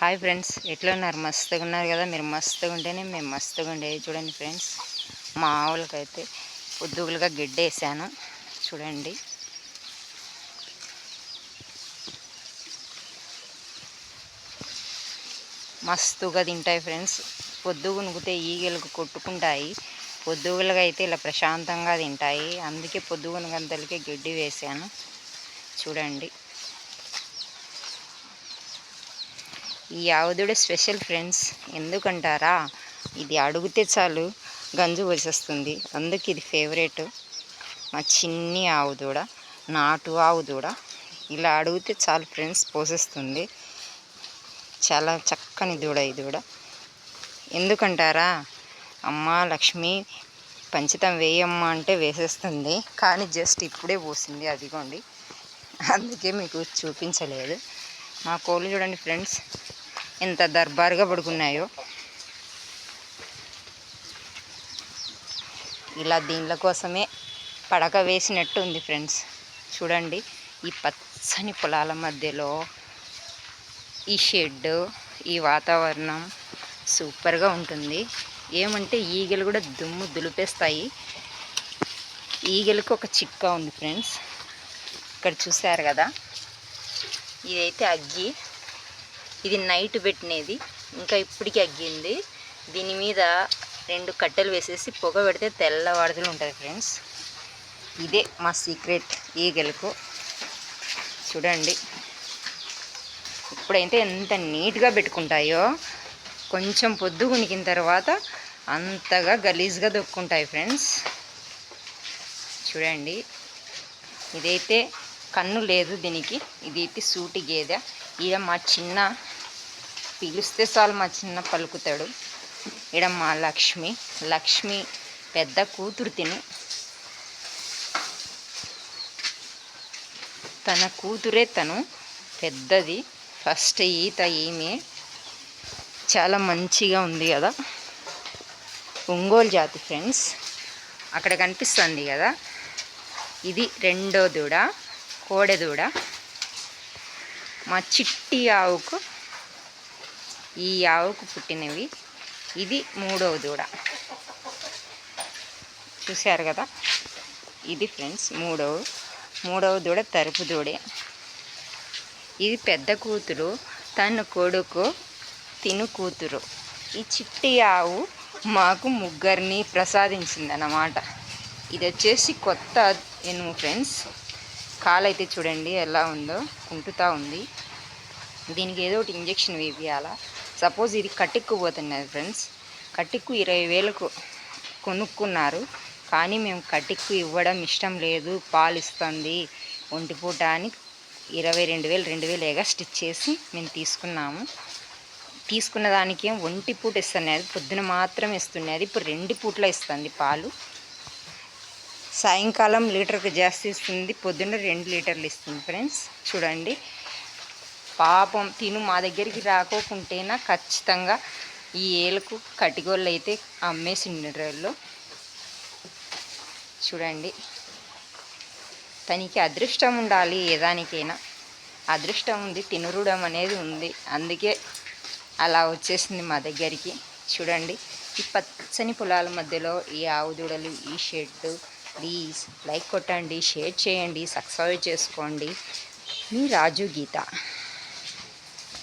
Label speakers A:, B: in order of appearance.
A: Hi friends ఎట్లా ఉన్నారు? మస్తుగా ఉన్నారు కదా? మీరు మస్తుగా ఉంటేనే మేము మస్తుగా ఉండేది. చూడండి ఫ్రెండ్స్ మా ఆవులకైతే పొద్దుగులుగా గిడ్డేసాను. చూడండి. మస్తుగా తింటాయి ఫ్రెండ్స్ పొద్దుగు నుగితే ఈగలకు కొట్టుకుంటాయి. పొద్దుగులుగా అయితే ఇలా ప్రశాంతంగా తింటాయి. అందుకే పొద్దుగునంతలకే గడ్డి వేసాను. చూడండి. ఈ ఆవుదుడే స్పెషల్ ఫ్రెండ్స్ ఎందుకంటారా? ఇది అడిగితే చాలు గంజు పోసేస్తుంది. అందుకే ఇది ఫేవరెట్. మా చిన్ని ఆవు దూడ నాటు ఆవు దూడ ఇలా అడిగితే చాలు ఫ్రెండ్స్ పోసేస్తుంది. చాలా చక్కని దూడ ఈ దూడ. ఎందుకంటారా? అమ్మ లక్ష్మి పంచితం వేయమ్మ అంటే వేసేస్తుంది. కానీ జస్ట్ ఇప్పుడే పోసింది అదిగోండి. అందుకే మీకు చూపించలేదు. మా కోళ్ళు చూడండి ఫ్రెండ్స్. ఎంత దర్బారుగా పడుకున్నాయో. ఇలా దీనిల కోసమే పడక వేసినట్టు ఉంది ఫ్రెండ్స్. చూడండి ఈ పచ్చని పొలాల మధ్యలో ఈ షెడ్ ఈ వాతావరణం సూపర్గా ఉంటుంది. ఏమంటే ఈగలు కూడా దుమ్ము దులిపేస్తాయి. ఈగలకు ఒక చిక్క ఉంది ఫ్రెండ్స్. ఇక్కడ చూసారు కదా? ఇదైతే అగ్గి. ఇది నైట్ పెట్టినది. ఇంకా ఇప్పటికీ అగ్గింది. దీని మీద రెండు కట్టెలు వేసేసి పొగ పెడితే తెల్లవాడుదలు ఉంటుంది ఫ్రెండ్స్. ఇదే మా సీక్రెట్ ఈగలకు. చూడండి. ఇప్పుడైతే ఎంత నీట్గా పెట్టుకుంటాయో కొంచెం పొద్దు ఉనికిన తర్వాత అంతగా గలీజ్గా దొక్కుంటాయి ఫ్రెండ్స్. చూడండి. ఇదైతే కన్ను లేదు దీనికి. ఇదైతే సూటి గేదె. ఇక మా చిన్న పిలిస్తే చాలు మా చిన్న పలుకుతాడు. ఈడ మా లక్ష్మి లక్ష్మి పెద్ద కూతురు తిను. తన కూతురే తను పెద్దది ఫస్ట్ ఈత ఈమె. చాలా మంచిగా ఉంది కదా. ఒంగోలు జాతి ఫ్రెండ్స్ అక్కడ కనిపిస్తుంది కదా. ఇది రెండో దూడ కోడె దూడ. మా చిట్టి ఆవుకు ఈ ఆవుకు పుట్టినవి. ఇది మూడవ దూడ. చూశారు కదా? ఇది ఫ్రెండ్స్ మూడవ మూడవ దూడ తరుపు దూడే. ఇది పెద్ద కూతురు తన కొడుకు తిను కూతురు. ఈ చిట్టి ఆవు మాకు ముగ్గురిని ప్రసాదించిందన్నమాట. ఇది వచ్చేసి కొత్త ఎనుము ఫ్రెండ్స్. కాలు అయితే చూడండి ఎలా ఉందో కుంటుతా ఉంది. దీనికి ఏదో ఒకటి ఇంజక్షన్ వేయాలా సపోజ్ ఇది కట్టిక్కుపోతున్నది ఫ్రెండ్స్. కట్టెక్కు ఇరవై వేలకు కొనుక్కున్నారు. కానీ మేము కటిక్కు ఇవ్వడం ఇష్టం లేదు. పాలు ఇస్తుంది ఒంటిపూట అని ఇరవై రెండు వేలు రెండు వేలు స్టిచ్ చేసి మేము తీసుకున్నాము. తీసుకున్న దానికి ఒంటి పూట ఇస్తున్నది పొద్దున మాత్రం ఇస్తున్నది ఇప్పుడు రెండు పూట్ల ఇస్తుంది పాలు. సాయంకాలం లీటర్కి జాస్తి ఇస్తుంది. పొద్దున్న రెండు లీటర్లు ఇస్తుంది ఫ్రెండ్స్. చూడండి. పాపం తిను మా దగ్గరికి రాకోకుంటేనా ఖచ్చితంగా ఈ ఏలకు కటిగోళ్ళు అయితే అమ్మేసిండ్రు చూడండి. తనకి అదృష్టం ఉండాలి ఏదానికైనా. అదృష్టం ఉంది తినురుడం అనేది ఉంది. అందుకే అలా వచ్చేసింది మా దగ్గరికి. చూడండి. ఈ పచ్చని పొలాల మధ్యలో ఈ ఆవు దూడలు ఈ షెడ్ ప్లీజ్ లైక్ కొట్టండి షేర్ చేయండి సబ్స్క్రైబ్ చేసుకోండి. మీ రాజు గీత.